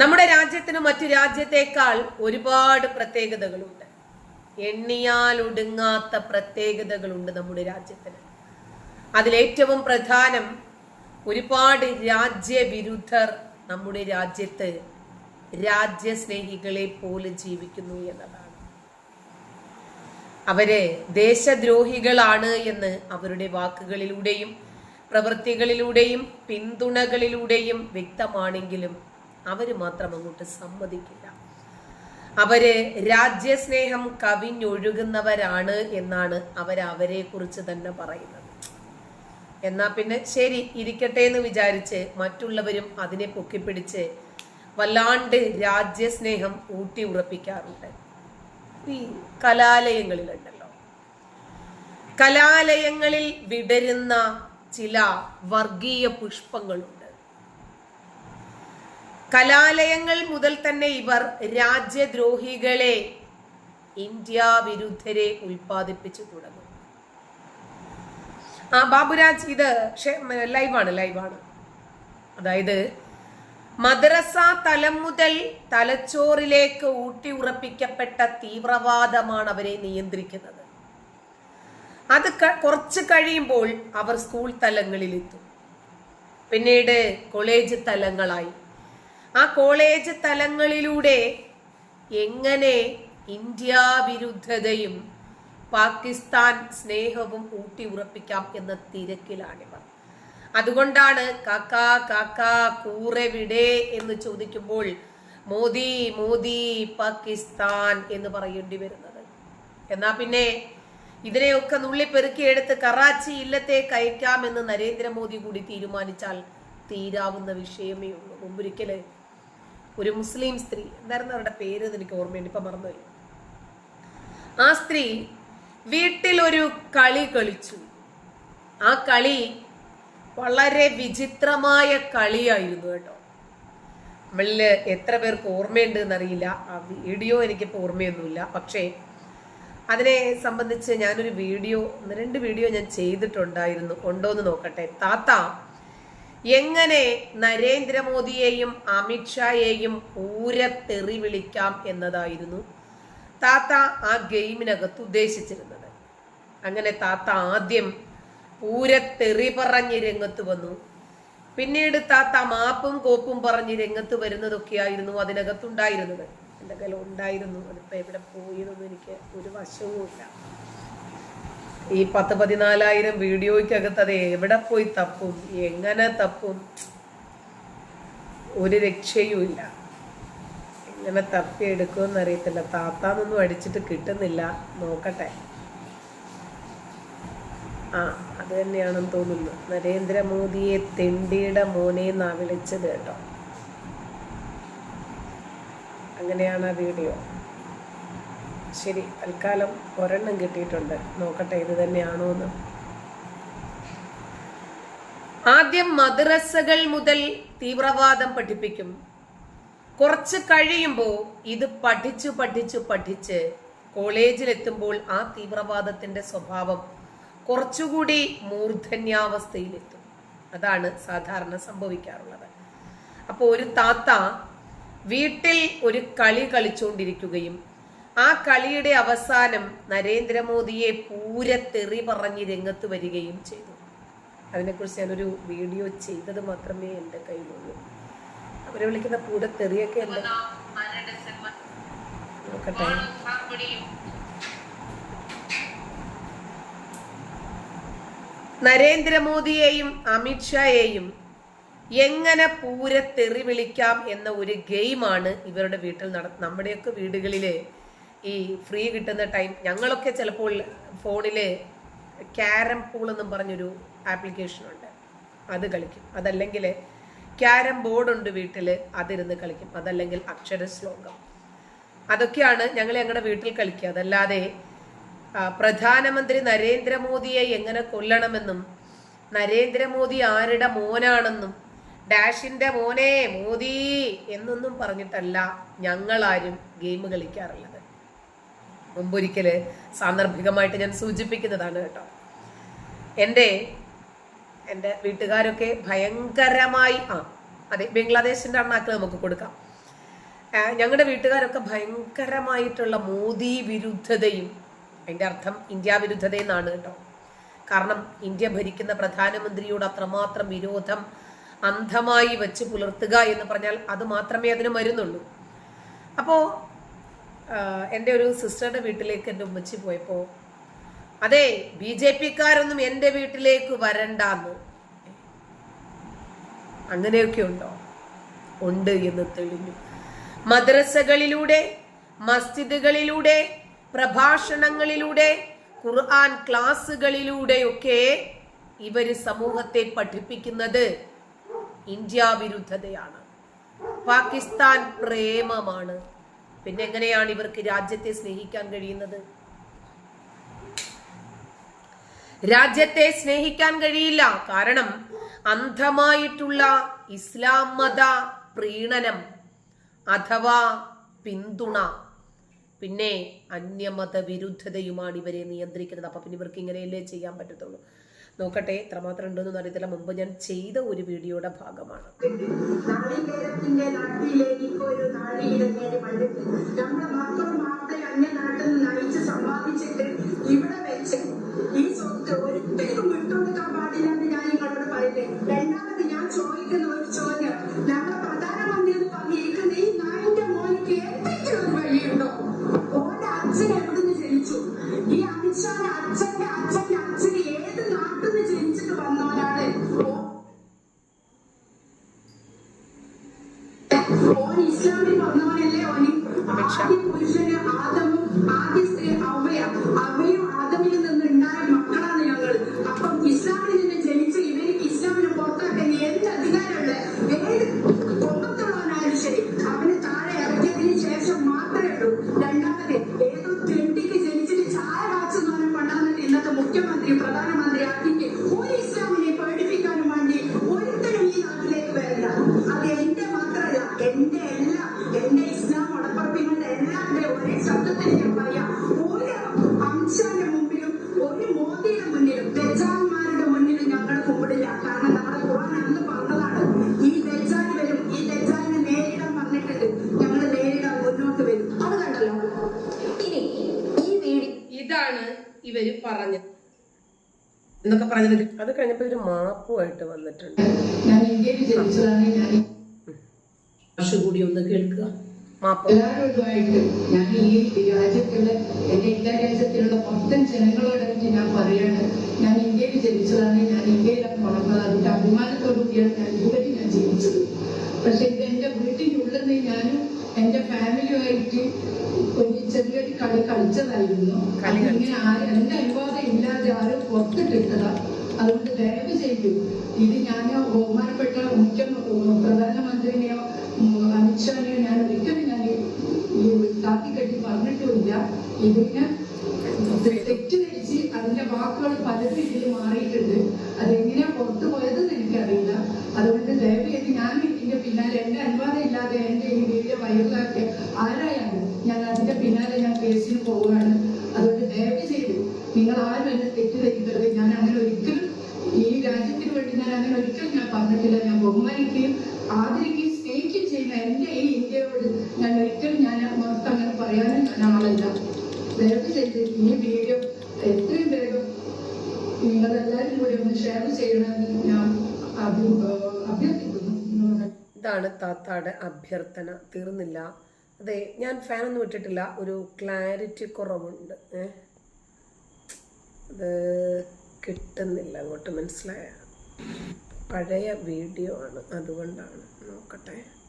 നമ്മുടെ രാജ്യത്തിന് മറ്റു രാജ്യത്തേക്കാൾ ഒരുപാട് പ്രത്യേകതകളുണ്ട്. എണ്ണിയാൽ ഒടുങ്ങാത്ത പ്രത്യേകതകളുണ്ട് നമ്മുടെ രാജ്യത്തിന്. അതിലേറ്റവും പ്രധാനം ഒരുപാട് രാജ്യവിരുദ്ധർ നമ്മുടെ രാജ്യത്ത് രാജ്യസ്നേഹികളെ പോലെ ജീവിക്കുന്നു എന്നതാണ്. അവർ ദേശദ്രോഹികളാണ് എന്ന് അവരുടെ വാക്കുകളിലൂടെയും പ്രവൃത്തികളിലൂടെയും പിന്തുണകളിലൂടെയും വ്യക്തമാണെങ്കിലും അവർ മാത്രം അങ്ങോട്ട് സമ്മതിക്കില്ല. അവർ രാജ്യസ്നേഹം കവിഞ്ഞൊഴുകുന്നവരാണ് എന്നാണ് അവർ അവരെ കുറിച്ച് തന്നെ പറയുന്നത്. എന്നാ പിന്നെ ശരി ഇരിക്കട്ടെ എന്ന് വിചാരിച്ച് മറ്റുള്ളവരും അതിനെ പൊക്കിപ്പിടിച്ച് വല്ലാണ്ട് രാജ്യസ്നേഹം ഊട്ടി ഉറപ്പിക്കാറുണ്ട് ഈ കലാലയങ്ങളിലുണ്ടല്ലോ. കലാലയങ്ങളിൽ വിടരുന്ന ചില വർഗീയ പുഷ്പങ്ങളുണ്ട് കലാലയങ്ങൾ മുതൽ തന്നെ ഇവർ രാജ്യദ്രോഹികളെ ഇന്ത്യ വിരുദ്ധരെ ഉൽപ്പാദിപ്പിച്ചു തുടങ്ങും. ആ ബാബുരാജ് ഇത് ലൈവാണ് ലൈവാണ്. അതായത് മദ്രസ തലം മുതൽ തലച്ചോറിലേക്ക് ഊട്ടി ഉറപ്പിക്കപ്പെട്ട തീവ്രവാദമാണ് അവരെ നിയന്ത്രിക്കുന്നത്. അത് കുറച്ച് കഴിയുമ്പോൾ അവർ സ്കൂൾ തലങ്ങളിലെത്തും. പിന്നീട് കോളേജ് തലങ്ങളായി. ആ കോളേജ് തലങ്ങളിലൂടെ എങ്ങനെ ഇന്ത്യ വിരുദ്ധതയും പാകിസ്ഥാൻ സ്നേഹവും ഊട്ടി ഉറപ്പിക്കാം എന്ന തിരക്കിലാണിവർ അതുകൊണ്ടാണ് കാക്ക കാക്ക കൂറെവിടെ എന്ന് ചോദിക്കുമ്പോൾ മോദി മോദി പാകിസ്ഥാൻ എന്ന് പറയേണ്ടി വരുന്നത്. എന്നാ പിന്നെ ഇതിനെയൊക്കെ നുള്ളിപ്പെറുക്കിയെടുത്ത് കറാച്ചി ഇല്ലത്തേക്ക് അയക്കാമെന്ന് നരേന്ദ്രമോദി കൂടി തീരുമാനിച്ചാൽ തീരാവുന്ന വിഷയമേ ഉള്ളൂ. മുമ്പൊരിക്കൽ ഒരു മുസ്ലിം സ്ത്രീ. എന്തായിരുന്നു അവരുടെ പേര് എനിക്ക് ഓർമ്മയുണ്ട്. ഇപ്പൊ മറന്നുപോയി ആ സ്ത്രീ വീട്ടിൽ ഒരു കളി കളിച്ചു. ആ കളി വളരെ വിചിത്രമായ കളിയായിരുന്നു കേട്ടോ. നമ്മളിൽ എത്ര പേർക്ക് ഓർമ്മയുണ്ട് എന്നറിയില്ല. ആ വീഡിയോ എനിക്കിപ്പോൾ ഓർമ്മയൊന്നുമില്ല. പക്ഷേ അതിനെ സംബന്ധിച്ച് ഞാനൊരു വീഡിയോ ഒന്ന് രണ്ട് വീഡിയോ ഞാൻ ചെയ്തിട്ടുണ്ടായിരുന്നു. ഉണ്ടോ എന്ന് നോക്കട്ടെ. താത്ത എങ്ങനെ നരേന്ദ്രമോദിയെയും അമിത്ഷായെയും പൂരത്തെറി വിളിക്കാം എന്നതായിരുന്നു താത്ത ആ ഗെയിമിനകത്ത് ഉദ്ദേശിച്ചിരുന്നത്. അങ്ങനെ താത്ത ആദ്യം പൂരത്തെറി പറഞ്ഞ് രംഗത്ത് വന്നു. പിന്നീട് താത്ത മാപ്പും കോപ്പും പറഞ്ഞ് രംഗത്ത് വരുന്നതൊക്കെയായിരുന്നു അതിനകത്തുണ്ടായിരുന്നത്. എന്റെ കയ്യിൽ ഉണ്ടായിരുന്നു. അതിപ്പോ എവിടെ പോയതൊന്നും എനിക്ക് ഒരു വശവുമില്ല. ഈ പത്ത് പതിനാലായിരം വീഡിയോയ്ക്കകത്ത് അത് എവിടെ പോയി തപ്പും? എങ്ങനെ തപ്പും? ഒരു രക്ഷയുമില്ല എങ്ങനെ തപ്പി എടുക്കുമെന്ന് അറിയത്തില്ല. താത്താന്നൊന്നും അടിച്ചിട്ട് കിട്ടുന്നില്ല. നോക്കട്ടെ. ആ അത് തന്നെയാണെന്ന് തോന്നുന്നു. നരേന്ദ്രമോദിയെ തെണ്ടിയുടെ മോനെ എന്നാ വിളിച്ചത് കേട്ടോ. അങ്ങനെയാണ് ആ വീഡിയോ. ശരി തൽക്കാലം ഒരെണ്ണം കിട്ടിയിട്ടുണ്ട്. നോക്കട്ടെ ഇത് തന്നെയാണോ എന്ന്. ആദ്യം മദ്രസകൾ മുതൽ തീവ്രവാദം പഠിപ്പിക്കും. കുറച്ച് കഴിയുമ്പോൾ ഇത് പഠിച്ചു പഠിച്ചു പഠിച്ച് കോളേജിലെത്തുമ്പോൾ ആ തീവ്രവാദത്തിന്റെ സ്വഭാവം കുറച്ചുകൂടി മൂർധന്യാവസ്ഥയിലെത്തും. അതാണ് സാധാരണ സംഭവിക്കാറുള്ളത്. അപ്പോൾ ഒരു താത്ത വീട്ടിൽ ഒരു കളി കളിച്ചുകൊണ്ടിരിക്കുകയും ആ കളിയുടെ അവസാനം നരേന്ദ്രമോദിയെ പൂരത്തെറി പറഞ്ഞ് രംഗത്ത് വരികയും ചെയ്തു. അതിനെക്കുറിച്ച് ഞാനൊരു വീഡിയോ ചെയ്തത് മാത്രമേ എന്റെ കയ്യിലുള്ളൂ. അവരെ വിളിക്കുന്ന പൂരത്തെറിയൊക്കെ ഉണ്ട് നോക്കട്ടെ. നരേന്ദ്രമോദിയെയും അമിത്ഷായെയും എങ്ങനെ പൂരത്തെറി വിളിക്കാം എന്ന ഒരു ഗെയിമാണ് ഇവരുടെ വീട്ടിൽ നട നമ്മുടെയൊക്കെ വീടുകളിൽ ഈ ഫ്രീ കിട്ടുന്ന ടൈം ഞങ്ങളൊക്കെ ചിലപ്പോൾ ഫോണിൽ ക്യാരം പൂൾ എന്നും പറഞ്ഞൊരു ആപ്ലിക്കേഷൻ ഉണ്ട്. അത് കളിക്കും. അതല്ലെങ്കിൽ ക്യാരം ബോർഡ് ഉണ്ട് വീട്ടിൽ അതിരുന്ന് കളിക്കും. അതല്ലെങ്കിൽ അക്ഷര ശ്ലോകം. അതൊക്കെയാണ് ഞങ്ങൾ ഞങ്ങളുടെ വീട്ടിൽ കളിക്കുക. അതല്ലാതെ പ്രധാനമന്ത്രി നരേന്ദ്രമോദിയെ എങ്ങനെ കൊല്ലണമെന്നും നരേന്ദ്രമോദി ആരുടെ മോനാണെന്നും ഡാഷിന്റെ മോനെ മോദി എന്നൊന്നും പറഞ്ഞിട്ടല്ല ഞങ്ങളാരും ഗെയിം കളിക്കാറുള്ളത് മുമ്പൊരിക്കൽ സാന്ദർഭികമായിട്ട് ഞാൻ സൂചിപ്പിക്കുന്നതാണ് കേട്ടോ. എന്റെ എന്റെ വീട്ടുകാരൊക്കെ ഭയങ്കരമായി ആ അതെ ബംഗ്ലാദേശിന്റെ അണ്ണാക്ക് നമുക്ക് കൊടുക്കാം. ഞങ്ങളുടെ വീട്ടുകാരൊക്കെ ഭയങ്കരമായിട്ടുള്ള മോദി വിരുദ്ധതയും അതിന്റെ അർത്ഥം ഇന്ത്യ വിരുദ്ധത എന്നാണ് കേട്ടോ. കാരണം ഇന്ത്യ ഭരിക്കുന്ന പ്രധാനമന്ത്രിയോട് അത്രമാത്രം വിരോധം അന്ധമായി വെച്ച് പുലർത്തുക എന്ന് പറഞ്ഞാൽ അത് മാത്രമേ അതിന് മരുന്നുള്ളൂ. അപ്പോൾ എന്റെ ഒരു സിസ്റ്ററുടെ വീട്ടിലേക്ക് എന്റെ ഉമ്മച്ചി പോയപ്പോൾ അതെ ബി ജെ പിക്കാരൊന്നും എന്റെ വീട്ടിലേക്ക് വരണ്ടാന്ന്. അങ്ങനെയൊക്കെ ഉണ്ടോ? ഉണ്ട് എന്ന് തെളിഞ്ഞു. മദ്രസകളിലൂടെ മസ്ജിദുകളിലൂടെ പ്രഭാഷണങ്ങളിലൂടെ ഖുർആൻ ക്ലാസ്സുകളിലൂടെയൊക്കെ ഇവർ സമൂഹത്തെ പഠിപ്പിക്കുന്നത് ഇന്ത്യ വിരുദ്ധതയാണ്. പാകിസ്ഥാൻ പ്രേമമാണ്. പിന്നെ എങ്ങനെയാണ് ഇവർക്ക് രാജ്യത്തെ സ്നേഹിക്കാൻ കഴിയുന്നത്? രാജ്യത്തെ സ്നേഹിക്കാൻ കഴിയില്ല. കാരണം അന്ധമായിട്ടുള്ള ഇസ്ലാം മത പ്രീണനം അഥവാ പിന്തുണ പിന്നെ അന്യമത വിരുദ്ധതയുമാണ് ഇവരെ നിയന്ത്രിക്കുന്നത്. അപ്പൊ പിന്നെ ഇവർക്ക് ഇങ്ങനെയല്ലേ ചെയ്യാൻ പറ്റത്തുള്ളൂ. നോക്കട്ടെ എത്രമാത്രം ഉണ്ടോന്ന് അറിയത്തില്ല. മുമ്പ് ഞാൻ ചെയ്ത ഒരു വീഡിയോയുടെ ഭാഗമാണ്. നമ്മുടെ മക്കളും മാപ്പിളെ അന്യ നാട്ടിൽ നയിച്ച് സമ്പാദിച്ചിട്ട് ഇവിടെ വെച്ച് ഈ സ്വത്ത് ശബ്ദത്തിൽ ഞാൻ പറയാം. ഒരു അംശാന്റെ മുമ്പിലും ഒരു മോദിയുടെ മുന്നിലും ദജാന്മാരുടെ മുന്നിലും ഞങ്ങൾ കുമ്പിടില്ല. കാരണം നമ്മുടെ ഖുർആൻ അന്ന് പറഞ്ഞതാണ് ഈ ദജാൻ വരും ഈ ദജാനെ നേരിടാൻ പറഞ്ഞിട്ടുണ്ട്. ഞങ്ങൾ നേരിടാൻ മുന്നോട്ട് വരും. അത് കണ്ടല്ലോ? ഇനി ഈ വീഡിയോ ഇതാണ് ഇവർ പറഞ്ഞത്. എന്നൊക്കെ പറഞ്ഞത്. അത് കഴിഞ്ഞപ്പോ ഒരു മാപ്പുമായിട്ട് വന്നിട്ടുണ്ട്. ഞാൻ ഇന്ത്യയിൽ ജനിച്ചതാണ്. ഞാൻ കൂടി ഒന്ന് കേൾക്കുക. മാപ്പ്. ഞാൻ ഈ രാജ്യത്തുള്ള എന്റെ ഇന്ത്യ രാജ്യത്തിലുള്ള മൊത്തം ജനങ്ങളോടൊക്കെ ഞാൻ പറയാണ്. ഞാൻ ഇന്ത്യയിൽ ജനിച്ചതാണ് ഞാൻ ഇന്ത്യയിലാണ് വളർന്നത്. അതിന്റെ അഭിമാനത്തോടുകൂടിയാണ് ഞാൻ ഇതുവരെ ഞാൻ ജീവിച്ചത്. പക്ഷെ ഇത് എന്റെ വീട്ടിനുള്ളിൽ നിന്ന് ഞാനും എന്റെ ഫാമിലിയുമായിട്ട് ഒരു ചെറിയൊരു കളി കളിച്ചതായിരുന്നു. ആരും എന്റെ അനുവാദം ഇല്ലാതെ ആരും പുറത്തിട്ടിട്ടതാ. അതുകൊണ്ട് ദയവ് ചെയ്തു ഇത് ഞാൻ ബഹുമാനപ്പെട്ട മുഖ്യ ഇതിന് തെറ്റിദ്ധരിച്ച് അതിന്റെ വാക്കുകൾ പലതും ഇതിൽ മാറിയിട്ടുണ്ട്. അതെങ്ങനെ പുറത്തു പോയതെന്ന് എനിക്കറിയില്ല. അതുകൊണ്ട് ദയവ് ചെയ്ത് ഞാൻ ഇതിന്റെ പിന്നാലെ എന്റെ അനുവാദം ഇല്ലാതെ എന്റെ ഈ വീഡിയോ വൈറലാക്കിയ ആരായാലും ഞാൻ അതിന്റെ പിന്നാലെ ഞാൻ കേസിന് പോവുകയാണ്. അതുകൊണ്ട് ദയവ് ചെയ്ത് നിങ്ങൾ ആരും എന്നെ തെറ്റിദ്ധരിക്കരുത്. ഞാൻ അങ്ങനെ ഒരിക്കലും ഈ രാജ്യത്തിന് വേണ്ടി ഞാൻ അങ്ങനെ ഒരിക്കലും ഞാൻ പറഞ്ഞിട്ടില്ല. ഞാൻ ബഹുമാനിക്കുകയും ആദരിക്കുകയും സ്നേഹിക്കുകയും ചെയ്യുന്ന എന്റെ ഈ ഇന്ത്യയോട് ഞാൻ ഒരിക്കലും ഞാൻ മറുത്ത് അങ്ങനെ പറയാനും ഞാൻ ആളല്ല. ദയവ് ചെയ്ത് ഈ വീഡിയോ എത്രയും വേഗം നിങ്ങളെല്ലാവരും കൂടി ഒന്ന് ഷെയർ ചെയ്യണമെന്ന് ഞാൻ അഭ്യ- അഭ്യർത്ഥിക്കുന്നു. ഇതാണ് താത്താടെ അഭ്യർത്ഥന. തീർന്നില്ല. അതെ ഞാൻ ഫാൻ ഒന്നും ഇട്ടിട്ടില്ല. ഒരു ക്ലാരിറ്റി കുറവുണ്ട്. ഏ? അത് കിട്ടുന്നില്ല അങ്ങോട്ട് മനസ്സിലായ? പഴയ വീഡിയോ ആണ്. അതുകൊണ്ടാണ്. നോക്കട്ടെ.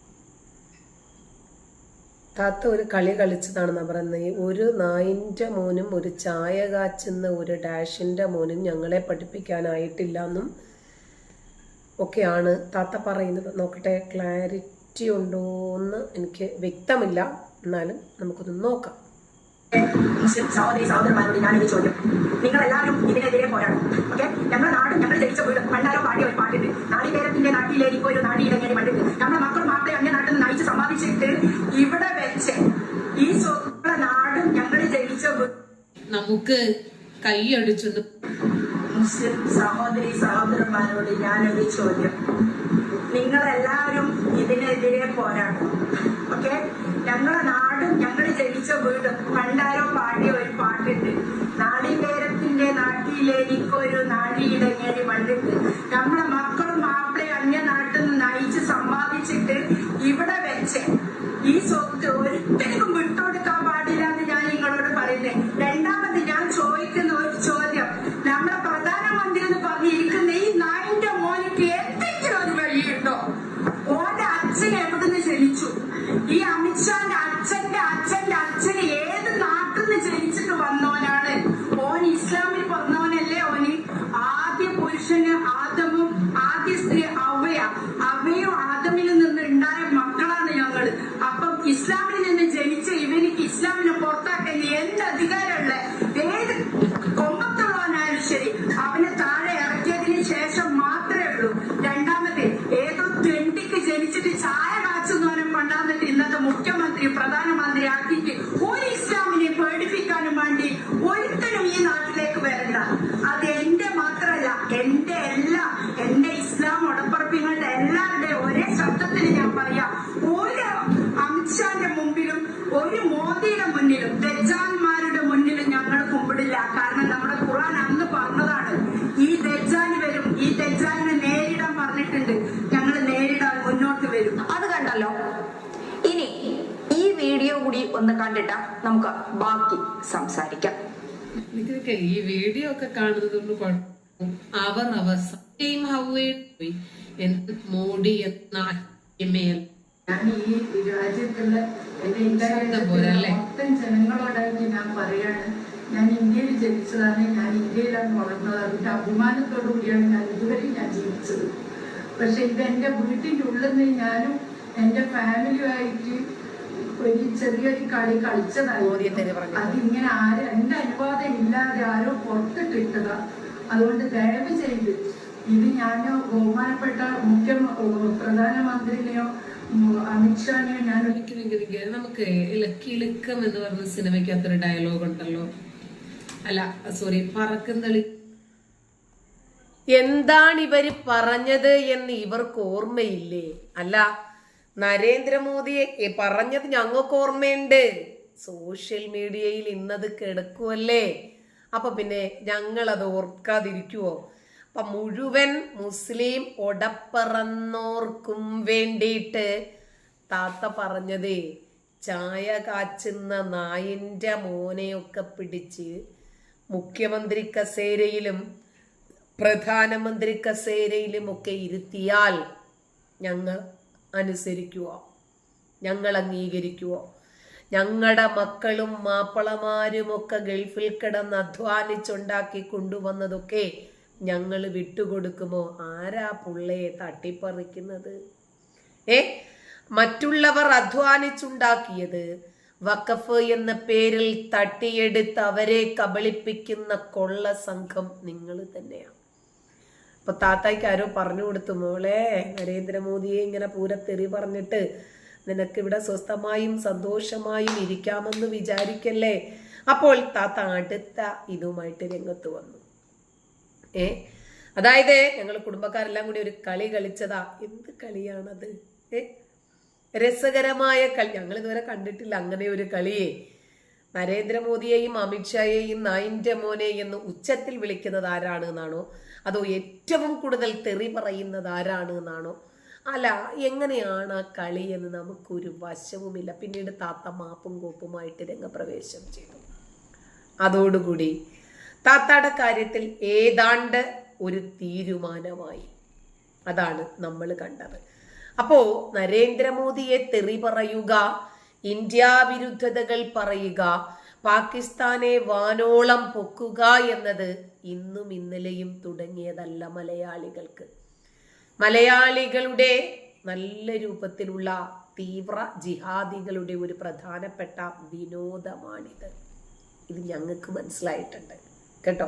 താത്ത ഒരു കളി കളിച്ചതാണെന്ന് പറയുന്നത്. ഒരു നായിന്റെ മോനും ഒരു ചായ കാച്ചുന്ന ഒരു ഡാഷിന്റെ മോനും ഞങ്ങളെ പഠിപ്പിക്കാനായിട്ടില്ല എന്നും ഒക്കെയാണ് താത്ത പറയുന്നത്. നോക്കട്ടെ ക്ലാരിറ്റി ഉണ്ടോ എന്ന് എനിക്ക് വ്യക്തമില്ല. എന്നാലും നമുക്കൊന്ന് നോക്കാം. സഹോദരി സഹോദരന്മാരോട് ഞാനൊരു ചോദ്യം. നിങ്ങൾ എല്ലാവരും ഇതിനെതിരെ പോരാടും. ഞങ്ങളുടെ നാട് ഞങ്ങൾ ജയിച്ച വീട് പണ്ടാരോ പാടിയ ഒരു പാട്ടുണ്ട് നാളികേരത്തിന്റെ നാട്ടിലേക്ക് ഒരു നാടിയിടങ്ങേരി പണ്ടിട്ട് നമ്മുടെ മക്കൾ മാത്രമേ അന്യ നാട്ടിൽ നിന്ന് നയിച്ച് സമ്പാദിച്ചിട്ട് ഇവിടെ വെച്ച് ഈ സ്വന്തം നാട് ഞങ്ങൾ ജയിച്ച നമുക്ക് കൈയടിച്ചത് മുസ്ലിം സഹോദരി സഹോദരന്മാരോട് ഞാനൊരു ചോദ്യം. നിങ്ങളെല്ലാവരും ഇതിനെതിരെ പോരാടും ഓക്കെ ജനിച്ച വീട് പണ്ടാരോ പാടിയ ഒരു നാട്ടിലെ എനിക്കൊരു നാഴിയിടങ്ങേരി മണ്ണിട്ട് നമ്മളെ മക്കളും പറഞ്ഞിട്ടുണ്ട് ഞങ്ങൾ നേരിടാൻ മുന്നോട്ട് വരും. അത് കണ്ടല്ലോ. ഇനി ഈ വീഡിയോ കൂടി ഒന്ന് കണ്ടിട്ട് നമുക്ക് ബാക്കി സംസാരിക്കാം. ഈ വീഡിയോ ഒക്കെ കാണുന്നതുകൊണ്ട് അവർ അവസാനം ഹൗവേ പോയി എന്ത് മോഡി എന്ന ഞാൻ ഈ രാജ്യത്തുള്ള എന്റെ ഇന്ത്യ ശബ്ദം പോലെ അല്ലേ? മൊത്തം ജനങ്ങളോടായിട്ട് ഞാൻ പറയാണ്. ഞാൻ ഇന്ത്യയിൽ ജനിച്ചതാണ്. ഞാൻ ഇന്ത്യയിലാണ് വളർന്നത് അതിന്റെ അഭിമാനത്തോടു കൂടിയാണ് ഞാൻ ഇതുവരെ ഞാൻ ജീവിച്ചത്. പക്ഷെ ഇത് എന്റെ വീട്ടിന്റെ ഉള്ളിൽ നിന്ന് ഞാനും എന്റെ ഫാമിലിയുമായിട്ട് ഒരു ചെറിയൊരു കളി കളിച്ചതായിരുന്നു. അതിങ്ങനെ ആര് എന്റെ അനുവാദം ഇല്ലാതെ ആരോ പുറത്തിട്ടിട്ടതാ അതുകൊണ്ട് ദയവ് ചെയ്ത് ഇത് ഞാനോ ബഹുമാനപ്പെട്ട മുഖ്യ പ്രധാനമന്ത്രിനെയോ അമിത്ഷാനെയോ ഞാൻ നിക്ക് നമുക്ക് കിളുക്കം എന്ന് പറഞ്ഞ സിനിമയ്ക്ക് അത്ര ഡയലോഗ് ഉണ്ടല്ലോ. അല്ല സോറി പറക്കുന്നളി എന്താണ് ഇവർ പറഞ്ഞത് എന്ന് ഇവർക്ക് ഓർമ്മയില്ലേ? അല്ല നരേന്ദ്രമോദിയെ പറഞ്ഞത് ഞങ്ങൾക്ക് ഓർമ്മയുണ്ട്. സോഷ്യൽ മീഡിയയിൽ ഇന്നത് കിടക്കുമല്ലേ അപ്പൊ പിന്നെ ഞങ്ങൾ അത് ഓർക്കാതിരിക്കുവോ? അപ്പൊ മുഴുവൻ മുസ്ലിം ഒടപ്പറന്നോർക്കും വേണ്ടിയിട്ട് താത്ത പറഞ്ഞതേ ചായ കാച്ചുന്ന നായിന്റെ മോനെയൊക്കെ പിടിച്ച് മുഖ്യമന്ത്രി കസേരയിലും പ്രധാനമന്ത്രി കസേരയിലുമൊക്കെ ഇരുത്തിയാൽ ഞങ്ങൾ അനുസരിക്കുവോ ഞങ്ങൾ അംഗീകരിക്കുവോ ഞങ്ങളുടെ മക്കളും മാപ്പിളമാരും ഒക്കെ ഗൾഫിൽ കിടന്ന് അധ്വാനിച്ചുണ്ടാക്കി കൊണ്ടുവന്നതൊക്കെ ഞങ്ങൾ വിട്ടുകൊടുക്കുമോ? ആരാ പുള്ളയെ തട്ടിപ്പറിക്കുന്നത്? ഏ? മറ്റുള്ളവർ അധ്വാനിച്ചുണ്ടാക്കിയത് വഖഫ് എന്ന പേരിൽ തട്ടിയെടുത്ത് അവരെ കബളിപ്പിക്കുന്ന കൊള്ള സംഘം നിങ്ങൾ തന്നെയാണ് അപ്പൊ താത്തായ്ക്ക് ആരോ പറഞ്ഞു കൊടുത്തു മോളെ നരേന്ദ്രമോദിയെ ഇങ്ങനെ പൂരത്തെറി പറഞ്ഞിട്ട് നിനക്കിവിടെ സ്വസ്ഥമായും സന്തോഷമായും ഇരിക്കാമെന്ന് വിചാരിക്കല്ലേ? അപ്പോൾ താത്ത അടുത്ത ഇതുമായിട്ട് രംഗത്ത് വന്നു. ഏ? അതായത് ഞങ്ങൾ കുടുംബക്കാരെല്ലാം കൂടി ഒരു കളി കളിച്ചതാ. എന്ത് കളിയാണത്? ഏ? രസകരമായ കളി. ഞങ്ങൾ ഇതുവരെ കണ്ടിട്ടില്ല അങ്ങനെ ഒരു കളിയെ. നരേന്ദ്രമോദിയെയും അമിത്ഷായെയും നായിന്റെ മോനെ എന്ന് ഉച്ചത്തിൽ വിളിക്കുന്നത് ആരാണ് എന്നാണോ അതോ ഏറ്റവും കൂടുതൽ തെറി പറയുന്നത് ആരാണ് എന്നാണോ? അല്ല എങ്ങനെയാണ് ആ കളി എന്ന് നമുക്കൊരു വശവുമില്ല. പിന്നീട് താത്ത മാപ്പും കോപ്പുമായിട്ട് രംഗപ്രവേശം ചെയ്തു. അതോടുകൂടി താത്താടെ കാര്യത്തിൽ ഏതാണ്ട് ഒരു തീരുമാനമായി. അതാണ് നമ്മൾ കണ്ടത്. അപ്പോ നരേന്ദ്രമോദിയെ തെറി പറയുക ഇന്ത്യ വിരുദ്ധതകൾ പറയുക പാകിസ്ഥാനെ വാനോളം പൊക്കുക എന്നത് ഇന്നും ഇന്നലെയും തുടങ്ങിയതല്ല മലയാളികൾക്ക്. മലയാളികളുടെ നല്ല രൂപത്തിലുള്ള തീവ്ര ജിഹാദികളുടെ ഒരു പ്രധാനപ്പെട്ട വിനോദമാണിത്. ഇത് ഞങ്ങൾക്ക് മനസ്സിലായിട്ടുണ്ട്. കേട്ടോ?